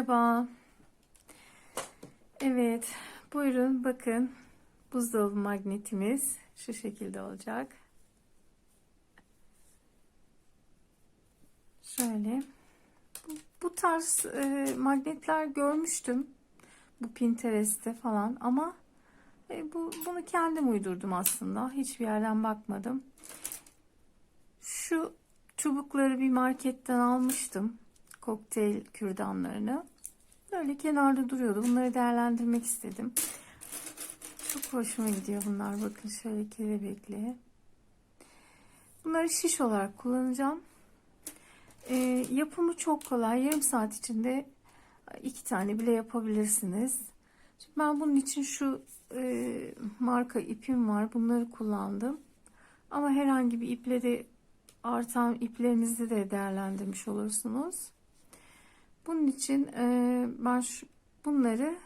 Merhaba. Evet, buyurun bakın. Buzdolabı magnetimiz şu şekilde olacak. Şöyle. Bu, bu tarz e, magnetler görmüştüm. Bu Pinterest'te falan ama e, bu bunu kendim uydurdum aslında. Hiçbir yerden bakmadım. Şu çubukları bir marketten almıştım. Kokteyl kürdanlarını. Böyle kenarda duruyordu. Bunları değerlendirmek istedim. Çok hoşuma gidiyor bunlar. Bakın şöyle kelebekli. Bunları şiş olarak kullanacağım. Ee, yapımı çok kolay. Yarım saat içinde iki tane bile yapabilirsiniz. Şimdi ben bunun için şu e, marka ipim var. Bunları kullandım. Ama herhangi bir iple de artan iplerinizi de değerlendirmiş olursunuz. Bunun için e, ben şu, bunları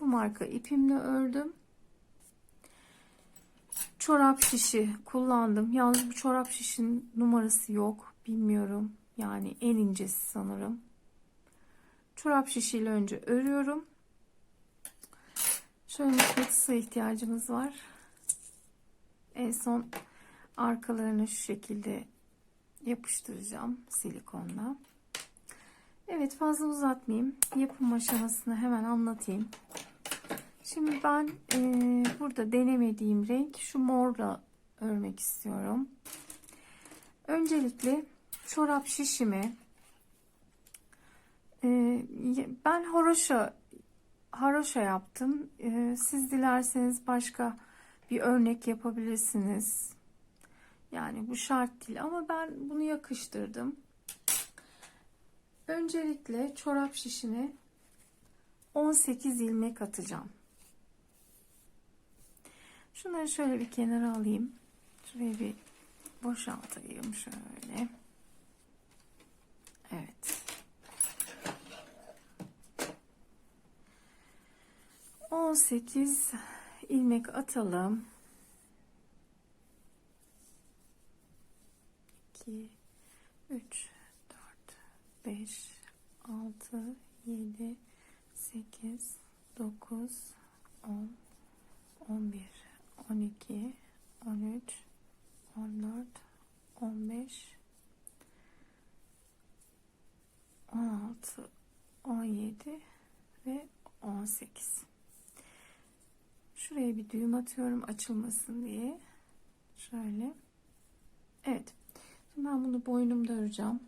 bu marka ipimle ördüm. Çorap şişi kullandım. Yalnız bu çorap şişin numarası yok. Bilmiyorum. Yani en incesi sanırım. Çorap şişiyle önce örüyorum. Şöyle mıknatısa ihtiyacımız var. En son arkalarını şu şekilde yapıştıracağım silikonla. Evet fazla uzatmayayım. Yapım aşamasını hemen anlatayım. Şimdi ben e, burada denemediğim renk şu morla örmek istiyorum. Öncelikle çorap şişimi e, ben haroşa haroşa yaptım. E, siz dilerseniz başka bir örnek yapabilirsiniz. Yani bu şart değil ama ben bunu yakıştırdım. Öncelikle çorap şişine 18 ilmek atacağım. Şunları şöyle bir kenara alayım. Şuraya bir boşaltayım şöyle. Evet. 18 ilmek atalım. 2 3 4 5 6 7 8 9 10 11 12 13 14 15 16 17 ve 18 şuraya bir düğüm atıyorum açılmasın diye. Şöyle. Evet. Şimdi ben bunu boynumda öreceğim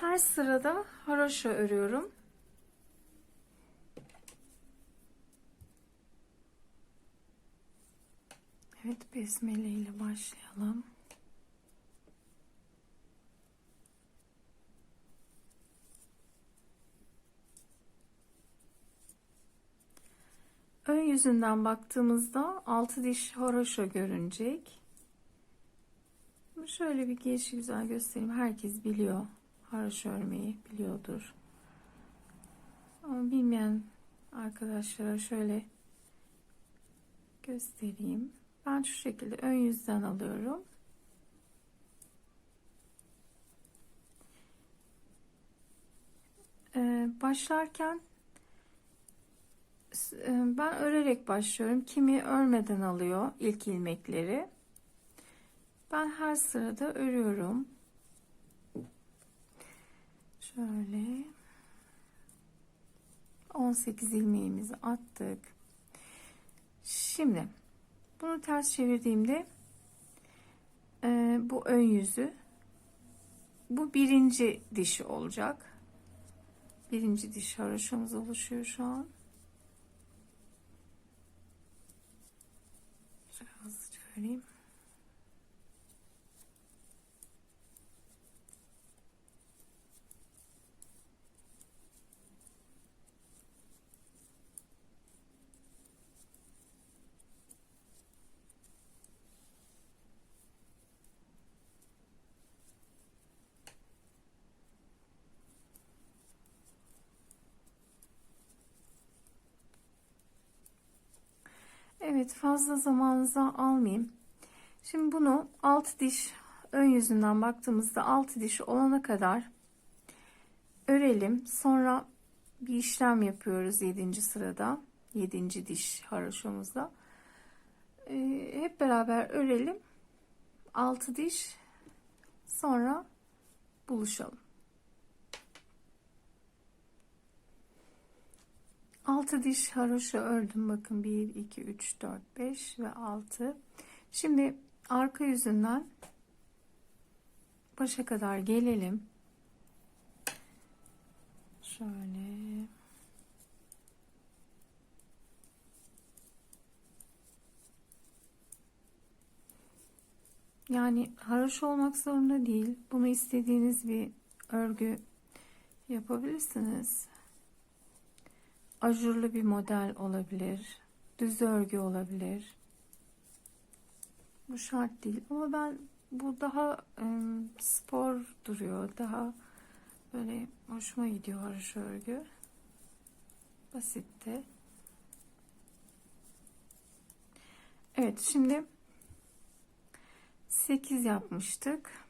Her sırada haroşa örüyorum. Evet besmele ile başlayalım. Ön yüzünden baktığımızda altı diş haroşa görünecek. Şöyle bir gelişi güzel göstereyim. Herkes biliyor haroşa örmeyi biliyordur. Ama bilmeyen arkadaşlara şöyle göstereyim. Ben şu şekilde ön yüzden alıyorum. Ee, başlarken e, ben örerek başlıyorum. Kimi örmeden alıyor ilk ilmekleri. Ben her sırada örüyorum. Şöyle 18 ilmeğimizi attık. Şimdi bunu ters çevirdiğimde e, bu ön yüzü bu birinci dişi olacak. Birinci diş haroşamız oluşuyor şu an. Şöyle hızlıca öreyim. Evet fazla zamanınızı almayayım. Şimdi bunu 6 diş ön yüzünden baktığımızda 6 diş olana kadar örelim. Sonra bir işlem yapıyoruz 7. sırada. 7. diş haroşamızda. Ee, hep beraber örelim. 6 diş sonra buluşalım. 6 diş haroşa ördüm. Bakın 1, 2, 3, 4, 5 ve 6. Şimdi arka yüzünden başa kadar gelelim. Şöyle. Yani haroşa olmak zorunda değil. Bunu istediğiniz bir örgü yapabilirsiniz. Ajurlu bir model olabilir. Düz örgü olabilir. Bu şart değil. Ama ben bu daha e, spor duruyor. Daha böyle hoşuma gidiyor haroşa örgü. Basitte. Evet şimdi 8 yapmıştık.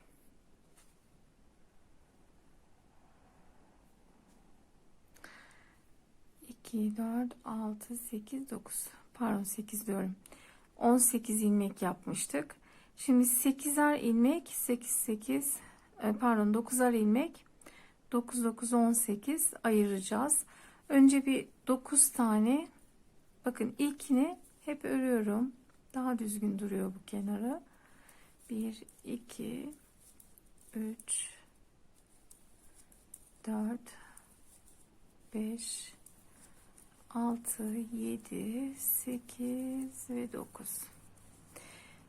2, 4, 6, 8, 9. Pardon 8 diyorum. 18 ilmek yapmıştık. Şimdi 8'er ilmek 8, 8 e, pardon 9'ar ilmek 9, 9, 18 ayıracağız. Önce bir 9 tane bakın ilkini hep örüyorum. Daha düzgün duruyor bu kenarı. 1, 2, 3, 4, 5, 6, 7, 8 ve 9.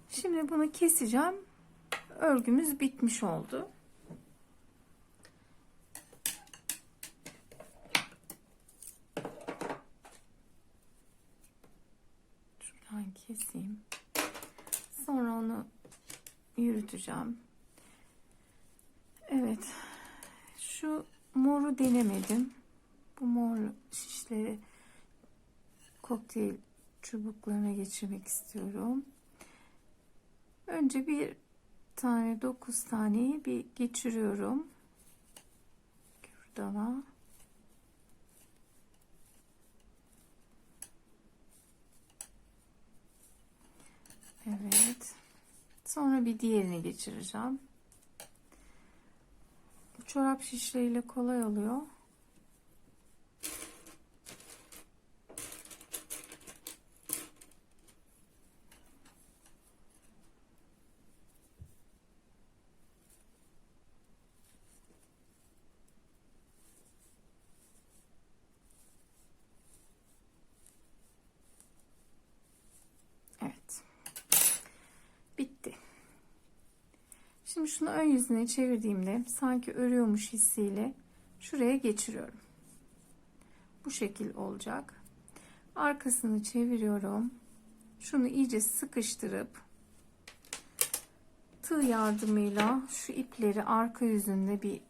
Şimdi bunu keseceğim. Örgümüz bitmiş oldu. Şuradan keseyim. Sonra onu yürüteceğim. Evet. Şu moru denemedim. Bu mor şişleri kokteyl çubuklarına geçirmek istiyorum. Önce bir tane 9 taneyi bir geçiriyorum. Kürdana. Evet. Sonra bir diğerini geçireceğim. Çorap şişleriyle kolay oluyor. Evet. Bitti. Şimdi şunu ön yüzüne çevirdiğimde sanki örüyormuş hissiyle şuraya geçiriyorum. Bu şekil olacak. Arkasını çeviriyorum. Şunu iyice sıkıştırıp tığ yardımıyla şu ipleri arka yüzünde bir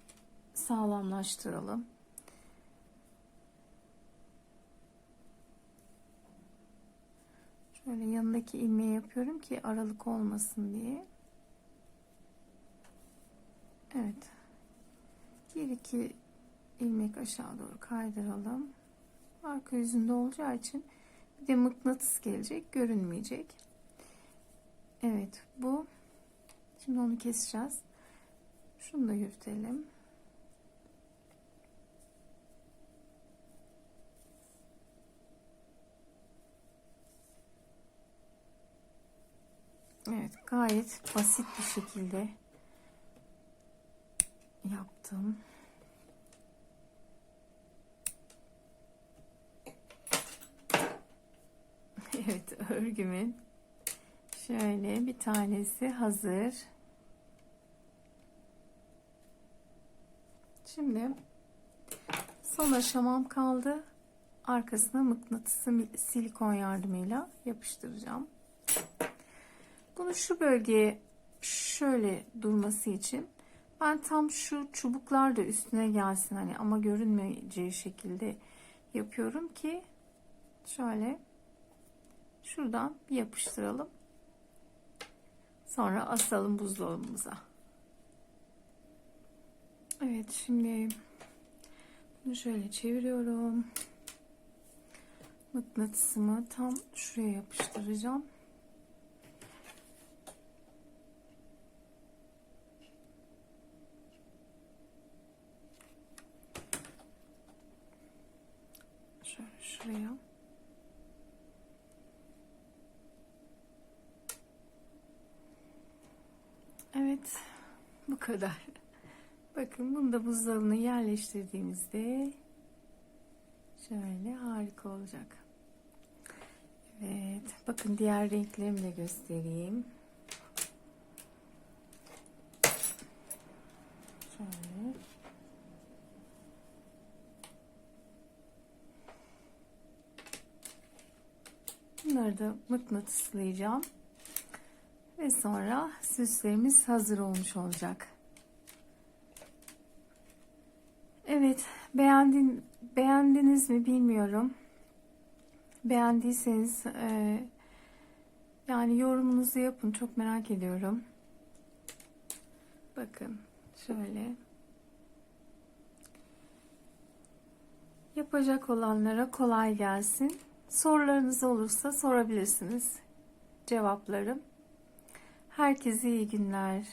sağlamlaştıralım. Şöyle yanındaki ilmeği yapıyorum ki aralık olmasın diye. Evet. Bir iki ilmek aşağı doğru kaydıralım. Arka yüzünde olacağı için bir de mıknatıs gelecek. Görünmeyecek. Evet bu. Şimdi onu keseceğiz. Şunu da yürütelim. Evet gayet basit bir şekilde yaptım. Evet örgümün şöyle bir tanesi hazır. Şimdi son aşamam kaldı. Arkasına mıknatısı silikon yardımıyla yapıştıracağım. Bunu şu bölgeye şöyle durması için ben tam şu çubuklar da üstüne gelsin hani ama görünmeyeceği şekilde yapıyorum ki şöyle şuradan bir yapıştıralım. Sonra asalım buzdolabımıza. Evet şimdi bunu şöyle çeviriyorum. Mıknatısımı tam şuraya yapıştıracağım. Şöyle şuraya. Evet. Bu kadar. Bakın bunu da buzdolabına yerleştirdiğimizde şöyle harika olacak. Evet. Bakın diğer renklerimi de göstereyim. Şöyle. Bunları da mıknatıslayacağım. Sonra süslerimiz hazır olmuş olacak. Evet, beğendin, beğendiniz mi bilmiyorum. Beğendiyseniz e, yani yorumunuzu yapın. Çok merak ediyorum. Bakın şöyle. Yapacak olanlara kolay gelsin. Sorularınız olursa sorabilirsiniz. Cevaplarım. Herkese iyi günler.